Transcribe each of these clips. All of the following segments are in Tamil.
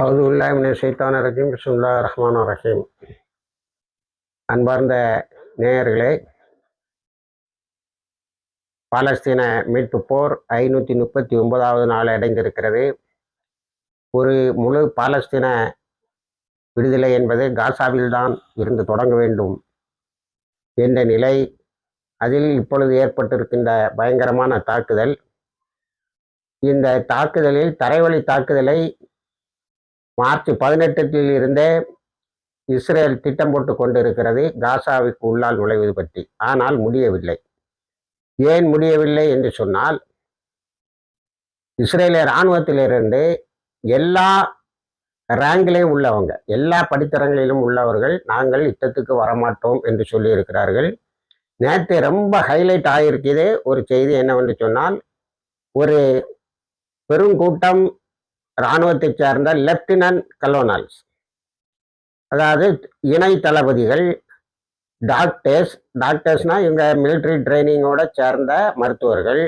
அவுதுல்லாமின் ஷைத்தான ரஜீம். பிஸ்முல்லா ரஹ்மான் ரஹீம். அன்பார்ந்த நேயர்களே பாலஸ்தீன மீட்பு போர் ஐநூற்றி முப்பத்தி ஒன்பதாவது நாள் அடைந்திருக்கிறது. ஒரு முழு பாலஸ்தீன விடுதலை என்பது காசாவில்தான் இருந்து தொடங்க வேண்டும் என்ற நிலை அதில் இப்பொழுது ஏற்பட்டிருக்கின்ற பயங்கரமான தாக்குதல். இந்த தாக்குதலில் தரைவழி தாக்குதலை மார்ச் பதினெட்டில் இருந்தே இஸ்ரேல் திட்டம் போட்டு கொண்டிருக்கிறது. காசாவுக்கு உள்ளால் நுழைவது பற்றி. ஆனால் முடியவில்லை. ஏன் முடியவில்லை என்று சொன்னால் இஸ்ரேலிய இராணுவத்திலிருந்து எல்லா ரேங்கிலையும் உள்ளவங்க எல்லா படித்தரங்களிலும் உள்ளவர்கள் நாங்கள் யுத்தத்துக்கு வரமாட்டோம் என்று சொல்லியிருக்கிறார்கள். நேற்று ரொம்ப ஹைலைட் ஆகியிருக்குது. ஒரு செய்தி என்னவென்று சொன்னால் ஒரு பெருங்கூட்டம் இராணுவத்தை சார்ந்த லெப்டினன்ட் கலோனல்ஸ் அதாவது இணை தளபதிகள் டாக்டர்ஸ் டாக்டர்ஸ்னா இவங்க மிலிட்ரி ட்ரைனிங்கோட சேர்ந்த மருத்துவர்கள்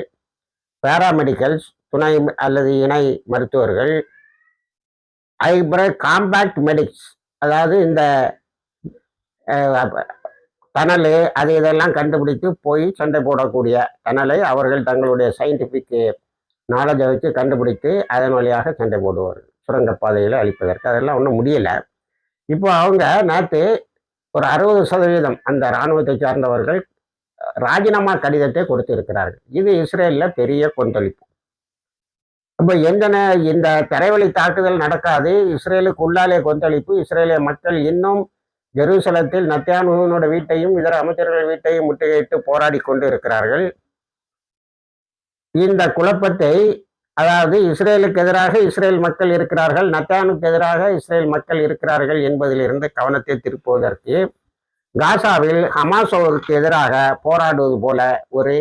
பேராமெடிக்கல்ஸ் துணை அல்லது இணை மருத்துவர்கள் அதுக்கப்புறம் காம்பேக்ட் மெடிக்ஸ் அதாவது இந்த தணல் அது இதெல்லாம் கண்டுபிடித்து போய் சண்டை போடக்கூடிய தணலை அவர்கள் தங்களுடைய சயின்டிஃபிக் நாலேஜை வச்சு கண்டுபிடித்து அதன் வழியாக சண்டை போடுவார்கள் சுரங்கப்பாதையில் அழிப்பதற்கு. அதெல்லாம் ஒன்றும் முடியலை. இப்போ அவங்க நேற்று ஒரு அறுபது சதவீதம் அந்த இராணுவத்தை சார்ந்தவர்கள் ராஜினாமா கடிதத்தை கொடுத்திருக்கிறார்கள் இது இஸ்ரேலில் பெரிய கொந்தளிப்பு. அப்போ எந்த இந்த தரைவழி தாக்குதல் நடக்காது இஸ்ரேலுக்கு உள்ளாலே கொந்தளிப்பு இஸ்ரேலிய மக்கள் இன்னும் ஜெருசலத்தில் நத்தியானுவனோட வீட்டையும் இதர அமைச்சர்கள் வீட்டையும் முற்றுகையிட்டு போராடி கொண்டு இருக்கிறார்கள். இந்த குழப்பத்தை அதாவது இஸ்ரேலுக்கு எதிராக இஸ்ரேல் மக்கள் இருக்கிறார்கள் நத்தானுக்கு எதிராக இஸ்ரேல் மக்கள் இருக்கிறார்கள் என்பதிலிருந்து கவனத்தை திருப்புவதற்கு காசாவில் ஹமாசோவுக்கு எதிராக போராடுவது போல ஒரு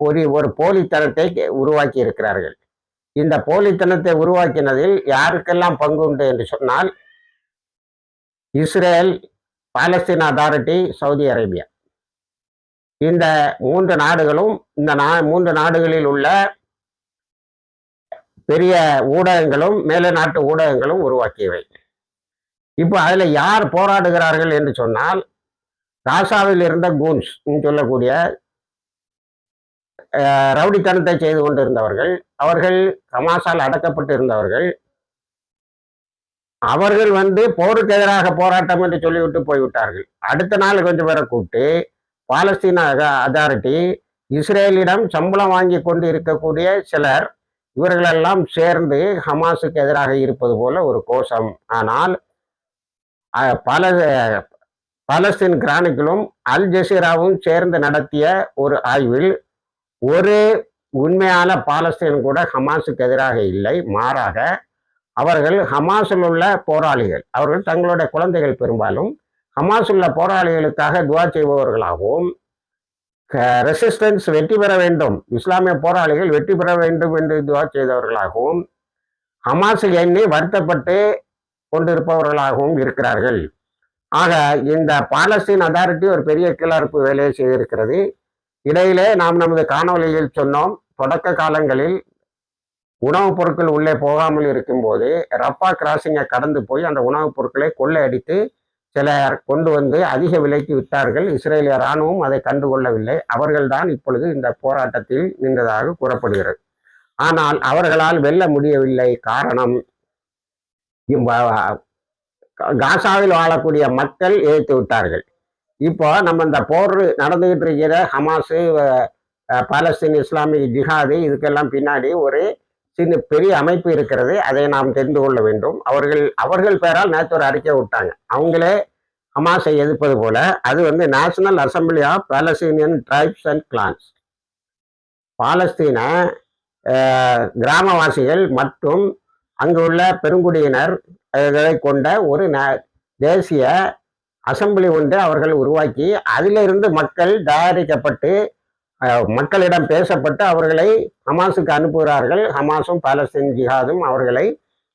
ஒரு ஒரு போலித்தனத்தை உருவாக்கி இருக்கிறார்கள். இந்த போலித்தனத்தை உருவாக்கினதில் யாருக்கெல்லாம் பங்கு உண்டு என்று சொன்னால் Israel Palestine authority Saudi Arabia. இந்த மூன்று நாடுகளும் இந்த நா மூன்று நாடுகளில் உள்ள பெரிய ஊடகங்களும் மேல நாட்டு ஊடகங்களும் உருவாக்கியவை. இப்போ அதில் யார் போராடுகிறார்கள் என்று சொன்னால் ராசாவில் இருந்த கூன்ஸ் சொல்லக்கூடிய ரவுடித்தனத்தை செய்து கொண்டிருந்தவர்கள் அவர்கள் கமாசால் அடக்கப்பட்டு இருந்தவர்கள் அவர்கள் வந்து போருக்கு எதிராக போராட்டம் என்று சொல்லிவிட்டு போய்விட்டார்கள். அடுத்த நாள் கொஞ்சம் பேரை கூப்பிட்டு பாலஸ்தீன அதாரிட்டி இஸ்ரேலிடம் சம்பளம் வாங்கி கொண்டு இருக்கக்கூடிய சிலர் இவர்களெல்லாம் சேர்ந்து ஹமாஸுக்கு எதிராக இருப்பது போல ஒரு கோஷம். ஆனால் பல பாலஸ்தீன் கிரானிக்கிலும் அல் ஜசீராவும் சேர்ந்து நடத்திய ஒரு ஆய்வில் ஒரு உண்மையான பாலஸ்தீன் கூட ஹமாஸுக்கு எதிராக இல்லை. மாறாக அவர்கள் ஹமாஸில் உள்ள போராளிகள் அவர்கள் தங்களுடைய குழந்தைகள் பெரும்பாலும் ஹமாஸ் உள்ள போராளிகளுக்காக துவா செய்பவர்களாகவும் ரெசிஸ்டன்ஸ் வெற்றி பெற வேண்டும் இஸ்லாமிய போராளிகள் வெற்றி பெற வேண்டும் என்று துவா செய்தவர்களாகவும் ஹமாஸ் எண்ணி வருத்தப்பட்டு கொண்டிருப்பவர்களாகவும் இருக்கிறார்கள். ஆக இந்த பாலஸ்தீன் அதாரிட்டி ஒரு பெரிய கிளர்ப்பு வேலையை செய்திருக்கிறது. இடையிலே நாம் நமது காணொலியில் சொன்னோம் தொடக்க காலங்களில் உணவுப் பொருட்கள் உள்ளே போகாமல் இருக்கும்போது ரப்பா கிராசிங்கை கடந்து போய் அந்த உணவுப் பொருட்களை கொள்ளை அடித்து சிலர் கொண்டு வந்து அதிக விலைக்கு விட்டார்கள் இஸ்ரேலிய இராணுவம் அதை கண்டுகொள்ளவில்லை. அவர்கள்தான் இப்பொழுது இந்த போராட்டத்தில் நின்றதாக கூறப்படுகிறது. ஆனால் அவர்களால் வெல்ல முடியவில்லை. காரணம் காசாவில் வாழக்கூடிய மக்கள் எதிர்த்து விட்டார்கள். இப்போ நம்ம இந்த போர் நடந்துகிட்டு இருக்கிற ஹமாஸு பாலஸ்தீன் இஸ்லாமிக் ஜிஹாது இதுக்கெல்லாம் பின்னாடி ஒரு சின்ன பெரிய அமைப்பு இருக்கிறது. அதை நாம் தெரிந்து கொள்ள வேண்டும். அவர்கள் அவர்கள் பெயரால் நேற்று ஒரு அறிக்கை விட்டாங்க. அவங்களே ஹமாஸை எதிர்ப்பது போல அது வந்து national assembly of Palestinian tribes and clans பாலஸ்தீன கிராமவாசிகள் மற்றும் அங்குள்ள பெருங்குடியினர் பெருங்குடியினர் கொண்ட ஒரு தேசிய அசம்பிளி ஒன்று அவர்கள் உருவாக்கி அதிலிருந்து மக்கள் தயாரிக்கப்பட்டு மக்களிடம் பேசப்பட்டு அவர்களை ஹமாஸுக்கு அனுப்புகிறார்கள். ஹமாஸும் பாலஸ்தீன் ஜிஹாதும் அவர்களை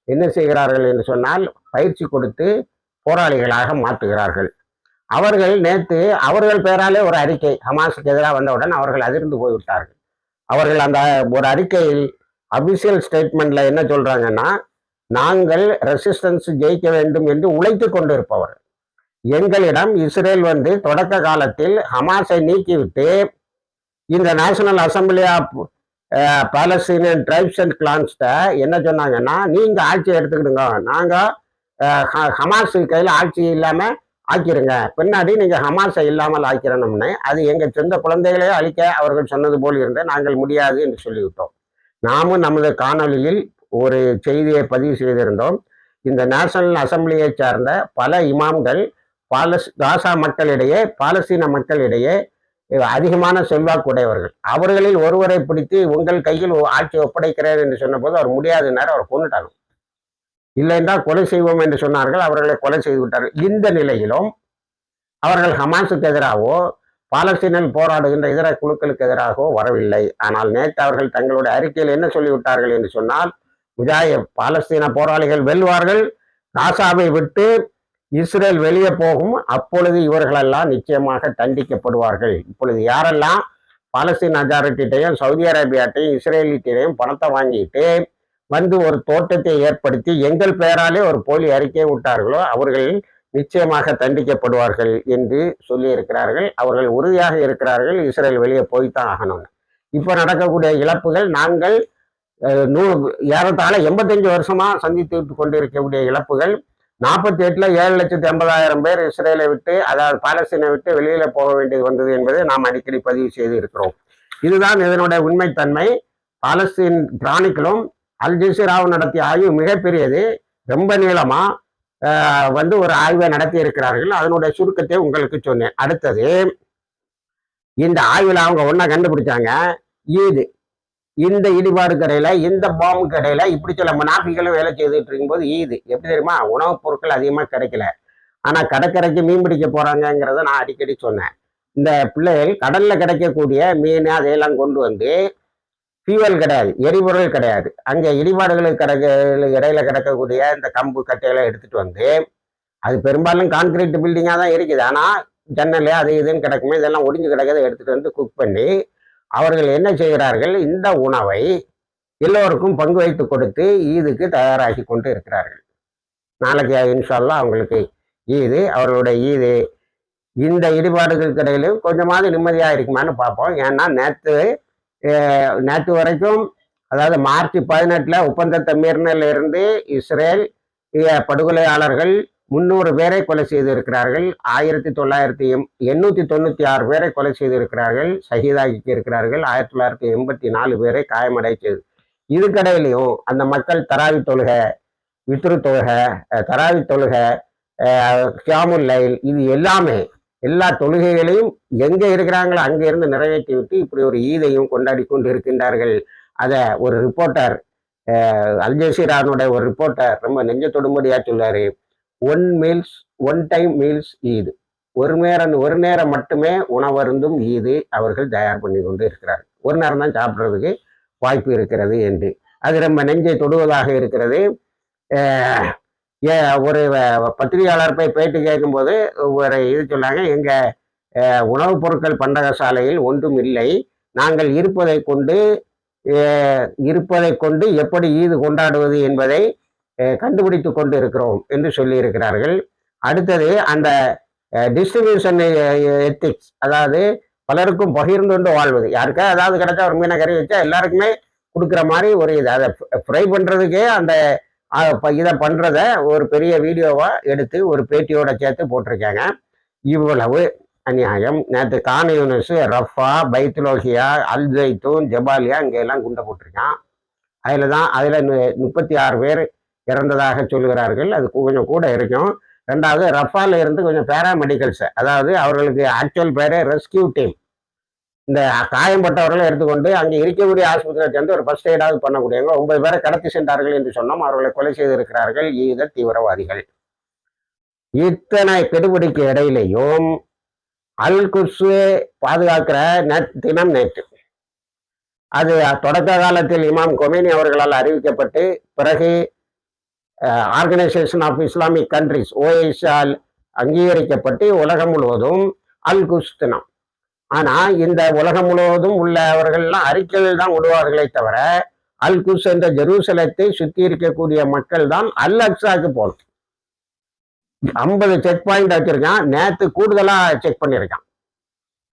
என்ன செய்கிறார்கள் என்று சொன்னால் பயிற்சி கொடுத்து போராளிகளாக மாற்றுகிறார்கள். அவர்கள் நேற்று அவர்கள் பெயராலே ஒரு அறிக்கை ஹமாஸுக்கு எதிராக வந்தவுடன் அவர்கள் அதிர்ந்து போய்விட்டார்கள். அவர்கள் அந்த ஒரு அறிக்கையில் அபிஷியல் ஸ்டேட்மெண்ட்ல என்ன சொல்றாங்கன்னா நாங்கள் ரெசிஸ்டன்ஸ் ஜெயிக்க வேண்டும் என்று உழைத்து கொண்டிருப்பவர் எங்களிடம் இஸ்ரேல் வந்து தொடக்க காலத்தில் ஹமாஸை நீக்கிவிட்டு இந்த national assembly of Palestinian tribes and கிளான்ஸ்ட என்ன சொன்னாங்கன்னா நீங்க ஆட்சி எடுத்துக்கிடுங்க. நாங்க eh, ஹ- ஹமாஸ் கையில் ஆட்சி இல்லாம ஆக்கிருங்க. பின்னாடி நீங்க ஹமாஸை இல்லாமல் ஆக்கிறணும்னு அது எங்க சொந்த குழந்தைகளே அழிக்க அவர்கள் சொன்னது போல் இருந்த நாங்கள் முடியாது என்று சொல்லிவிட்டோம். நாமும் நமது காணொலியில் ஒரு செய்தியை பதிவு செய்திருந்தோம். இந்த நேஷனல் அசம்பிளியை சார்ந்த பல இமாம்கள் பாலஸ் காசா மக்களிடையே பாலஸ்தீன மக்களிடையே அதிகமான செல்வாக்குடையவர்கள். அவர்களில் ஒருவரை பிடித்து உங்கள் கையில் ஆட்சி ஒப்படைக்கிறேன் என்று சொன்னபோது அவர் முடியாதுன்னாரு அவர் கொண்டுட்டாங்க இல்லை என்றால் கொலை செய்வோம் என்று சொன்னார்கள். அவர்களை கொலை செய்து விட்டார்கள். இந்த நிலையிலும் அவர்கள் ஹமாஸுக்கு எதிராகவோ பாலஸ்தீனில் போராடுகின்ற இதர குழுக்களுக்கு எதிராகவோ வரவில்லை. ஆனால் நேற்று அவர்கள் தங்களுடைய அறிக்கையில் என்ன சொல்லிவிட்டார்கள் என்று சொன்னால் முஜாய பாலஸ்தீன போராளிகள் வெல்வார்கள். காசாவை விட்டு இஸ்ரேல் வெளியே போகும் அப்பொழுது இவர்களெல்லாம் நிச்சயமாக தண்டிக்கப்படுவார்கள். இப்பொழுது யாரெல்லாம் பாலஸ்தீன் அஜாரிட்டிட்டையும் சவுதி அரேபியாட்டையும் இஸ்ரேலிட்டையும் பணத்தை வாங்கிட்டு வந்து ஒரு தோட்டத்தை ஏற்படுத்தி எங்கள் பெயராலே ஒரு போலி அறிக்கையை விட்டார்களோ அவர்கள் நிச்சயமாக தண்டிக்கப்படுவார்கள் என்று சொல்லியிருக்கிறார்கள். அவர்கள் உறுதியாக இருக்கிறார்கள். இஸ்ரேல் வெளியே போய்த்தான் ஆகணும்னு இப்போ நடக்கக்கூடிய இழப்புகள் நாங்கள் நூ ஏறத்தாழ எண்பத்தஞ்சு வருஷமாக சந்தித்து கொண்டிருக்கக்கூடிய இழப்புகள் நாற்பத்தி எட்டுல ஏழு லட்சத்தி ஐம்பதாயிரம் பேர் இஸ்ரேலை விட்டு அதாவது பாலஸ்தீனை விட்டு வெளியில போக வேண்டியது வந்தது என்பதை நாம் அடிக்கடி பதிவு செய்து இருக்கிறோம் இதுதான் இதனுடைய உண்மைத்தன்மை. பாலஸ்தீன் பிராணிகளும் அல் ஜசீராவும் நடத்திய ஆய்வு மிகப்பெரியது ரொம்ப நீளமா வந்து ஒரு ஆய்வை நடத்தி இருக்கிறார்கள் அதனுடைய சுருக்கத்தை உங்களுக்கு சொன்னேன். அடுத்தது இந்த ஆய்வில் அவங்க ஒன்றா கண்டுபிடிச்சாங்க. ஈது. இந்த இடிபாடு கடையில இந்த பாம்பு கடையில இப்படி சொல்ல மனாபிகளும் வேலை செய்துட்டு இருக்கும்போது ஈது. எப்படி தெரியுமா? உணவுப் பொருட்கள் அதிகமாக கிடைக்கல. ஆனா கடற்கரைக்கு மீன் பிடிக்க போகிறாங்கங்கிறத நான் அடிக்கடி சொன்னேன். இந்த பிள்ளைகள் கடல்ல கிடைக்கக்கூடிய மீன் அதையெல்லாம் கொண்டு வந்து ஃபியூவல் கிடையாது எரிபொருள் கிடையாது. அங்கே இடிபாடுகளுக்கு கிடக்க இடையில கிடக்கக்கூடிய இந்த கம்பு கட்டைகளை எடுத்துட்டு வந்து அது பெரும்பாலும் கான்கிரீட் பில்டிங்காக தான் இருக்குது. ஆனால் ஜன்னல் அது இதுன்னு கிடக்குமே இதெல்லாம் ஒடிஞ்சு கிடக்கிறத எடுத்துட்டு வந்து குக் பண்ணி அவர்கள் என்ன செய்கிறார்கள்? இந்த உணவை எல்லோருக்கும் பங்கு வைத்து கொடுத்து ஈதுக்கு தயாராகி கொண்டு இருக்கிறார்கள். நாளைக்கு இன்ஷால்லா அவங்களுக்கு ஈது அவர்களுடைய ஈது இந்த இடிபாடுகளுக்கு இடையிலும் கொஞ்சமாவது நிம்மதியாக இருக்குமான்னு பார்ப்போம். ஏன்னா நேற்று நேற்று வரைக்கும் அதாவது மார்ச் பதினெட்டில் ஒப்பந்தத்தை மீறினில் இருந்து இஸ்ரேல் படுகொலையாளர்கள் முந்நூறு பேரை கொலை செய்திருக்கிறார்கள். ஆயிரத்தி தொள்ளாயிரத்தி எம் எண்ணூற்றி தொண்ணூற்றி ஆறு பேரை கொலை செய்திருக்கிறார்கள். சகிதாகி இருக்கிறார்கள். ஆயிரத்தி தொள்ளாயிரத்தி எண்பத்தி நாலு பேரை காயமடை செய்து. இதுக்கடையிலையும் அந்த மக்கள் தராவி தொழுகை வித்ரு தொழுகை தராவி தொழுகை கியாமுல் லைல் இது எல்லாமே எல்லா தொழுகைகளையும் எங்கே இருக்கிறாங்களோ அங்கேருந்து நிறைவேற்றி விட்டு இப்படி ஒரு ஈதையும் கொண்டாடி கொண்டு இருக்கின்றார்கள் அதை ஒரு ரிப்போர்ட்டர் அல்ஜசீரானுடைய ஒரு ரிப்போர்ட்டர் ரொம்ப நெஞ்ச தொடும்படியா one meals one time meals ஈது. ஒரு நேரம் ஒரு நேரம் மட்டுமே உணவருந்தும் ஈது அவர்கள் தயார் பண்ணி கொண்டு இருக்கிறார்கள். ஒரு நேரம் தான் சாப்பிட்றதுக்கு வாய்ப்பு இருக்கிறது என்று. அது ரொம்ப நெஞ்சை தொடுவதாக இருக்கிறது. ஏ ஒரு பத்திரிகையாளர் போய் பேட்டி கேட்கும்போது ஒரு இது சொன்னாங்க எங்கள் உணவுப் பொருட்கள் பண்டகசாலையில் ஒன்றும் இல்லை. நாங்கள் இருப்பதை கொண்டு இருப்பதை கொண்டு எப்படி ஈது கொண்டாடுவது என்பதை கண்டுபிடித்து கொண்டு இருக்கிறோம் என்று சொல்லியிருக்கிறார்கள். அடுத்தது அந்த டிஸ்ட்ரிபியூஷன் எத்திக்ஸ் அதாவது பலருக்கும் பகிர்ந்து கொண்டு வாழ்வது. யாருக்கா அதாவது கிடைச்சா ஒரு மீனை கறி வச்சா எல்லாருக்குமே கொடுக்குற மாதிரி ஒரு இது. அதை ஃப்ரை பண்ணுறதுக்கே அந்த ப- இதை பண்ணுறத ஒரு பெரிய வீடியோவாக எடுத்து ஒரு பேட்டியோட சேர்த்து போட்டிருக்காங்க. இவ்வளவு அநியாயம். நேற்று Khan Younis Rafah Beit Lahia Al Zeitoun Jabalia இங்கே எல்லாம் குண்டை போட்டிருக்கான். அதில் தான் அதில் முப்பத்தி ஆறு பேர் இறந்ததாக சொல்கிறார்கள். அது கொஞ்சம் கூட இருக்கும். ரெண்டாவது ரஃபால இருந்து கொஞ்சம் பேராமெடிக்கல்ஸ் அதாவது அவர்களுக்கு ஆக்சுவல் பேரே ரெஸ்கியூ டீம் இந்த காயம்பட்டவர்களை எடுத்துக்கொண்டு அங்கே இருக்கக்கூடிய ஆஸ்பத்திரியில் சேர்ந்து ஒரு ஃபர்ஸ்ட் எய்டாவது பண்ணக்கூடியவங்க ஒன்பது பேரை கடத்தி சென்றார்கள் என்று சொன்னோம். அவர்களை கொலை செய்திருக்கிறார்கள் ஈத தீவிரவாதிகள். இத்தனை கெடுபிடிக்கு இடையிலையும் அல் குர்ஸு பாதுகாக்கிற நேற்று தினம் நேற்று. அது தொடக்க காலத்தில் இமாம் கொமேனி அவர்களால் அறிவிக்கப்பட்டு பிறகு ஆர்கனைசேஷன் ஆஃப் இஸ்லாமிக் கண்ட்ரிஸ் ஓஎஸ்ஆல் அங்கீகரிக்கப்பட்டு உலகம் முழுவதும் அல் குஸ்தினம். ஆனால் இந்த உலகம் முழுவதும் உள்ளவர்கள்லாம் அறிக்கைகள் தான் விடுவார்களே தவிர அல் குஸ் என்ற ஜெருசலத்தை சுற்றி இருக்கக்கூடிய மக்கள் தான் அல் அக்ஸாக்கு போகணும் ஐம்பது செக் பாயிண்ட் வச்சிருக்கான். நேற்று கூடுதலாக செக் பண்ணியிருக்கான்.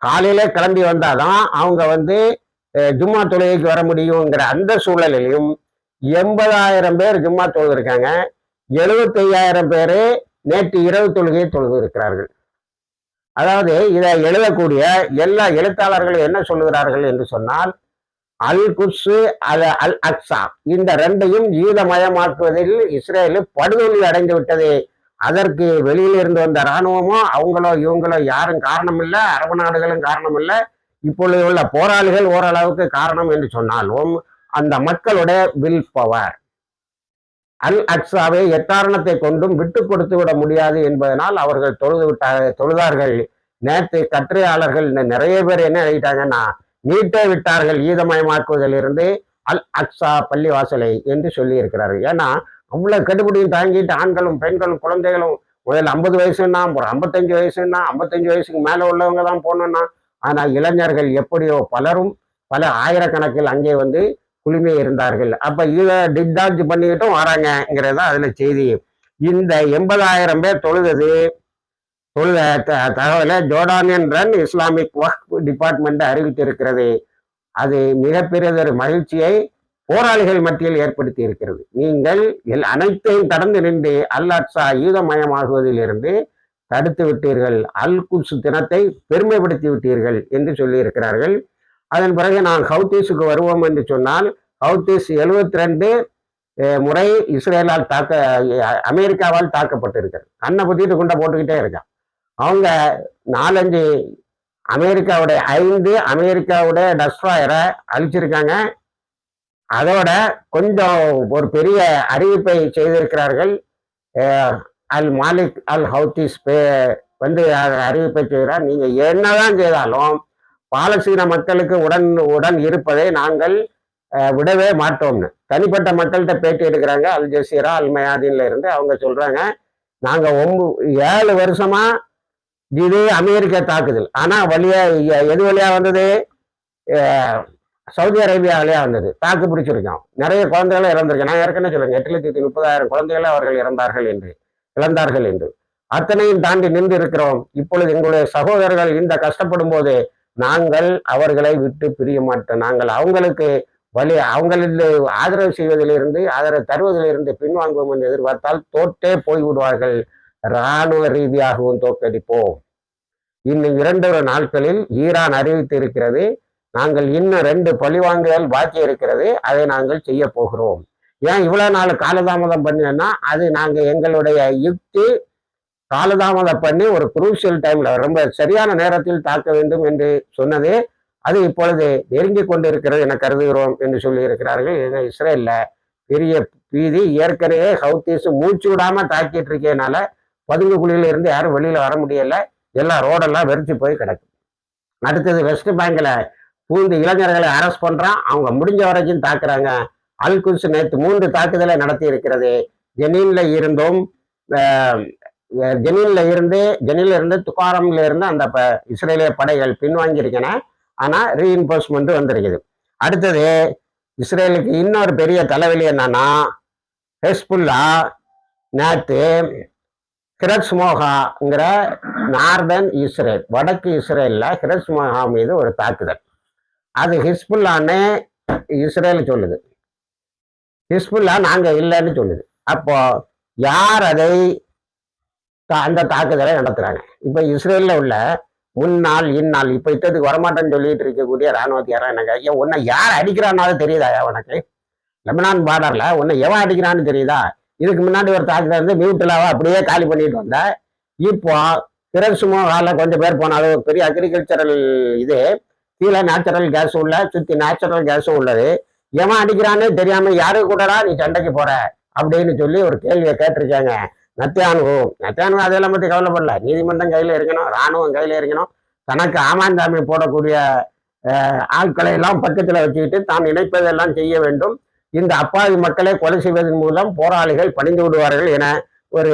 காலையில கிளம்பி வந்தாதான் அவங்க வந்து ஜும்மா தொழுகைக்கு வர முடியுங்கிற அந்த சூழலிலையும் எண்பதாயிரம் பேர் ஜும்மா தொழுதுருக்காங்க. எழுபத்தையாயிரம் பேர் நேற்று இரவு தொழுகையை தொழுது இருக்கிறார்கள் அதாவது இதை எழுதக்கூடிய எல்லா எழுத்தாளர்களும் என்ன சொல்லுகிறார்கள் என்று சொன்னால் அல் குசு அது அல் அக்ஸா இந்த ரெண்டையும் ஈழமயமாக்குவதில் இஸ்ரேல் படுதோல்வி அடைந்து விட்டது. அதற்கு வெளியில் இருந்து வந்த இராணுவமோ அவங்களோ இவங்களோ யாரும் காரணம் இல்லை அரபு நாடுகளும் காரணம் இல்லை இப்பொழுது உள்ள போராளிகள் ஓரளவுக்கு காரணம் என்று சொன்னாலும் அந்த மக்களுடைய வில் பவர் அல் அக்ஸாவை எக்காரணத்தை கொண்டும் விட்டு கொடுத்து விட முடியாது என்பதனால் அவர்கள் தொழுது விட்டார் தொழுதார்கள். நேற்று கற்றையாளர்கள் இன்னும் நிறைய பேர் என்ன எழுதிட்டாங்கன்னா மீட்டே விட்டார்கள் ஈதமயமாக்குவதிலிருந்து அல் அக்ஸா பள்ளிவாசலை என்று சொல்லி இருக்கிறார்கள் ஏன்னா அவ்வளவு கடுபிடியும் தாங்கிட்டு ஆண்களும் பெண்களும் குழந்தைகளும் முதல்ல ஐம்பது வயசுன்னா ஒரு ஐம்பத்தஞ்சு வயசுன்னா ஐம்பத்தஞ்சு வயசுக்கு மேலே உள்ளவங்க தான் போனோம்னா ஆனால் இளைஞர்கள் எப்படியோ பலரும் பல ஆயிரக்கணக்கில் அங்கே வந்து குழுமி இருந்தார்கள். அப்ப இதை டிஸ்சார்ஜ் பண்ணிக்கிட்டும் வராங்கங்கிறது தான் அதுல செய்தி. இந்த எண்பதாயிரம் பேர் தொழுதது தொழுத தகவலை Jordanian run Islamic Waqf department அறிவித்திருக்கிறது. அது மிகப்பெரியதொரு மகிழ்ச்சியை போராளிகள் மத்தியில் ஏற்படுத்தி இருக்கிறது நீங்கள் எல் அனைத்தையும் கடந்து நின்று அல் அக்ஸா ஈதமயமாகுவதிலிருந்து தடுத்து விட்டீர்கள். அல் குசு தினத்தை பெருமைப்படுத்தி விட்டீர்கள் என்று சொல்லியிருக்கிறார்கள். அதன் பிறகு நான் ஹவுத்தீஸுக்கு வருவோம் என்று சொன்னால் ஹவுத்தீஸ் எழுபத்தி ரெண்டு முறை இஸ்ரேலால் தாக்க அமெரிக்காவால் தாக்கப்பட்டிருக்கிறது. கண்ணை பத்திட்டு குண்டை போட்டுக்கிட்டே இருக்கான். அவங்க நாலஞ்சு அமெரிக்காவுடைய ஐந்து அமெரிக்காவுடைய டஸ்ட்ராயரை அழிச்சிருக்காங்க. அதோட கொஞ்சம் ஒரு பெரிய அறிவிப்பை செய்திருக்கிறார்கள். அல் மாலிக் அல் ஹவுத்திஸ் பே- வந்து அறிவிப்பை செய்கிறார். நீங்கள் என்னதான் செய்தாலும் பாலஸ்தீன மக்களுக்கு உடன் உடன் இருப்பதை நாங்கள் அஹ், விடவே மாட்டோம்னு. தனிப்பட்ட மக்கள்கிட்ட பேட்டி எடுக்கிறாங்க அல் ஜசீரா அல் மயாதீன்ல இருந்து அவங்க சொல்றாங்க நாங்க ஒம்பு ஏழு வருஷமா இது அமெரிக்க தாக்குதல். ஆனா வழியா எது வழியா வந்தது? சவுதி அரேபியா வழியா வந்தது. தாக்கு பிடிச்சிருக்கோம். நிறைய குழந்தைகளும் இறந்திருக்கேன் நான் ஏற்கனவே சொல்லுங்க எட்டு லட்சத்தி முப்பதாயிரம் குழந்தைகள் அவர்கள் இறந்தார்கள் என்று இழந்தார்கள் என்று. அத்தனையும் தாண்டி நின்று இருக்கிறோம் இப்பொழுது எங்களுடைய சகோதரர்கள் இந்த கஷ்டப்படும் போது நாங்கள் அவர்களை விட்டு பிரிய மாட்டோம். நாங்கள் அவங்களுக்கு வழி அவங்களில் ஆதரவு செய்வதிலிருந்து ஆதரவு தருவதிலிருந்து பின்வாங்குவோம் என்று எதிர்பார்த்தால் தோற்றே போய் விடுவார்கள் இராணுவ ரீதியாகவும் தோற்கடிப்போம். இன்னும் இரண்டொரு நாட்களில் ஈரான் அறிவித்து இருக்கிறது நாங்கள் இன்னும் ரெண்டு பழிவாங்குதல் பாக்கி இருக்கிறது அதை நாங்கள் செய்ய போகிறோம். ஏன் இவ்வளவு நாள் காலதாமதம் பண்ணேன்னா அது நாங்கள் எங்களுடைய யுக்தி காலதாமதம் பண்ணி ஒரு குரூசியல் டைம்ல ரொம்ப சரியான நேரத்தில் தாக்க வேண்டும் என்று சொன்னது அது இப்பொழுது நெருங்கி கொண்டிருக்கிறது என கருதுகிறோம் என்று சொல்லி இருக்கிறார்கள் ஏன்னா இஸ்ரேல்ல பெரிய பீதி. ஏற்கனவே ஹவுத்தீஸ் மூச்சு விடாம தாக்கிட்டு இருக்கனால பதுங்கு குழியில இருந்து யாரும் வெளியில வர முடியல. எல்லா ரோடெல்லாம் வெறிச்சு போய் கிடக்கு. அடுத்தது வெஸ்ட் பேங்க்ல பூந்து இளைஞர்களை அரெஸ்ட் பண்றான். அவங்க முடிஞ்ச வரைக்கும் தாக்குறாங்க. அல்குஸ் நேற்று மூன்று தாக்குதலை நடத்தி இருக்கிறது ஜெனீன்ல இருந்தும் ஜெனிலில் இருந்து ஜெனீன்ல இருந்து துக்காரம்ல இருந்து அந்த ப- இஸ்ரேலிய படைகள் பின்வாங்கியிருக்கன. ஆனால் ஆனா ரீஇன்போர்ஸ்மெண்ட் வந்திருக்குது. அடுத்தது இஸ்ரேலுக்கு இன்னொரு பெரிய தலைவலி என்னன்னா ஹெஸ்புல்லா நேற்று ஹிரஸ்மோகாங்கிற நார்தன் இஸ்ரேல் வடக்கு இஸ்ரேலில் ஹிரஸ்மோகா மீது ஒரு தாக்குதல். அது ஹிஸ்புல்லான்னு இஸ்ரேல் சொல்லுது. ஹிஸ்புல்லா நாங்கள் இல்லைன்னு சொல்லுது. அப்போ யார் அதை அந்த தாக்குதலை நடத்துறாங்க. இப்ப இஸ்ரேல்ல உள்ள முன்னாள் இந்நாள் இப்ப இத்தத்துக்கு வரமாட்டேன்னு சொல்லிட்டு இருக்கக்கூடிய ராணுவத்தை என்னங்க எனக்கு ஐயா உன்னை யார் அடிக்கிறான்னாலும் தெரியுதா உனக்கு? லெபனான் பார்டர்ல உன்னை எவன் அடிக்கிறான்னு தெரியுதா? இதுக்கு முன்னாடி ஒரு தாக்குதல் வந்து மியூட்டிலாவை அப்படியே காலி பண்ணிட்டு வந்த. இப்போ பிறசுமோ வேலை கொஞ்சம் பேர் போனாலும் ஒரு பெரிய அக்ரிகல்ச்சரல் இது கீழே நேச்சுரல் கேஸ் உள்ள சுத்தி நேச்சுரல் கேஸும் உள்ளது. எவன் அடிக்கிறான்னு தெரியாம யாரு கூடடா நீ சண்டைக்கு போற? அப்படின்னு சொல்லி ஒரு கேள்வியை கேட்டிருக்காங்க. நத்தியானு நத்தியானு அதெல்லாம் பற்றி கவலைப்படல. நீதிமன்றம் கையில் இருக்கணும் ராணுவம் கையில் இருக்கணும். தனக்கு ஆமாந்தாமி போடக்கூடிய ஆட்களை எல்லாம் பக்கத்தில் வச்சுக்கிட்டு தான் நினைப்பதெல்லாம் செய்ய வேண்டும். இந்த அப்பாவி மக்களை கொலை செய்வதன் மூலம் போராளிகள் பணிந்து விடுவார்கள் என ஒரு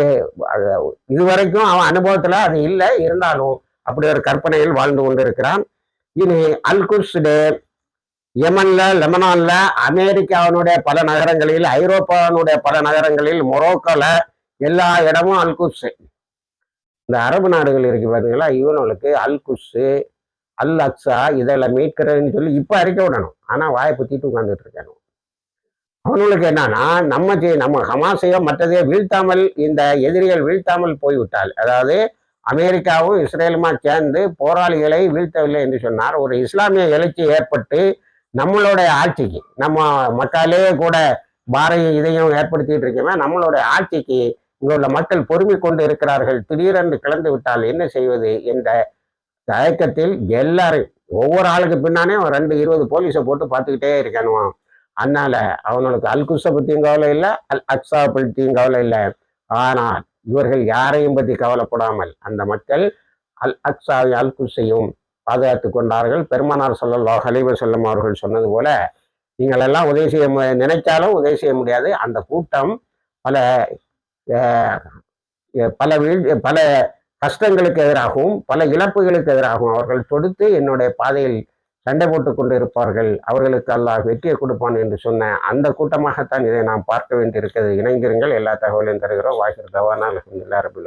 இதுவரைக்கும் அவன் அனுபவத்தில் அது இல்லை. இருந்தாலும் அப்படி ஒரு கற்பனையில் வாழ்ந்து கொண்டிருக்கிறான். இனி அல்குர்ஸ் டே யமன்ல லெபனான்ல அமெரிக்காவினுடைய பல நகரங்களில் ஐரோப்பாவினுடைய பல நகரங்களில் மொரோக்கோல எல்லா இடமும் அல்குஸ். இந்த அரபு நாடுகள் இருக்கு பாத்தீங்களா? இவனுக்கு அல்குஸ் அல் அக்ஸா இதெல்லாம் மீட்கிறேன்னு சொல்லி இப்போ அறிக்க விடணும். ஆனால் வாயை புத்திட்டு உட்கார்ந்துட்டு இருக்கானு. அவனுக்கு என்னன்னா நம்ம செய்- நம்ம ஹமாசையோ மற்றதையோ வீழ்த்தாமல் இந்த எதிரிகள் வீழ்த்தாமல் போய்விட்டால் அதாவது அமெரிக்காவும் இஸ்ரேலுமா சேர்ந்து போராளிகளை வீழ்த்தவில்லை என்று சொன்னார். ஒரு இஸ்லாமிய எழுச்சி ஏற்பட்டு நம்மளுடைய ஆட்சிக்கு நம்ம மக்களே கூட பாரையும் இதையும் ஏற்படுத்திட்டு இருக்கோமே நம்மளுடைய ஆட்சிக்கு இங்குள்ள மக்கள் பொறுமை கொண்டு இருக்கிறார்கள். திடீரென்று கிளந்து விட்டால் என்ன செய்வது என்ற தயக்கத்தில் எல்லாரும் ஒவ்வொரு ஆளுக்கு பின்னானே அவன் ரெண்டு இருபது போலீஸை போட்டு பார்த்துக்கிட்டே இருக்கானுவான் அதனால அவனுக்கு அல்குசை பற்றியும் கவலை இல்லை அல் அக்ஸா பற்றியும் கவலை இல்லை. ஆனால் இவர்கள் யாரையும் பற்றி கவலைப்படாமல் அந்த மக்கள் அல் அக்ஸாவை அல்குசையும் பாதுகாத்து கொண்டார்கள். பெருமானார் சொல்லல்லாஹ் ஹலைவர் செல்லம் அவர்கள் சொன்னது போல நீங்கள் எல்லாம் உதவி செய்ய நினைச்சாலும் உதவி செய்ய முடியாது. அந்த கூட்டம் பல பல வீழ் பல கஷ்டங்களுக்கு எதிராகவும் பல இழப்புகளுக்கு எதிராகவும் அவர்கள் தொடுத்து என்னுடைய பாதையில் சண்டை போட்டு கொண்டு இருப்பார்கள் அவர்களுக்கு அல்லாஹ் வெற்றியை கொடுப்பான் என்று சொன்ன அந்த கூட்டமாகத்தான் இதை நாம் பார்க்க வேண்டியிருக்கிறது. இணைந்திருங்கள். எல்லா தகவலையும் தருகிறோம். வாய்ஸ் தவானால் அலமதுல்லா ரபுல்லா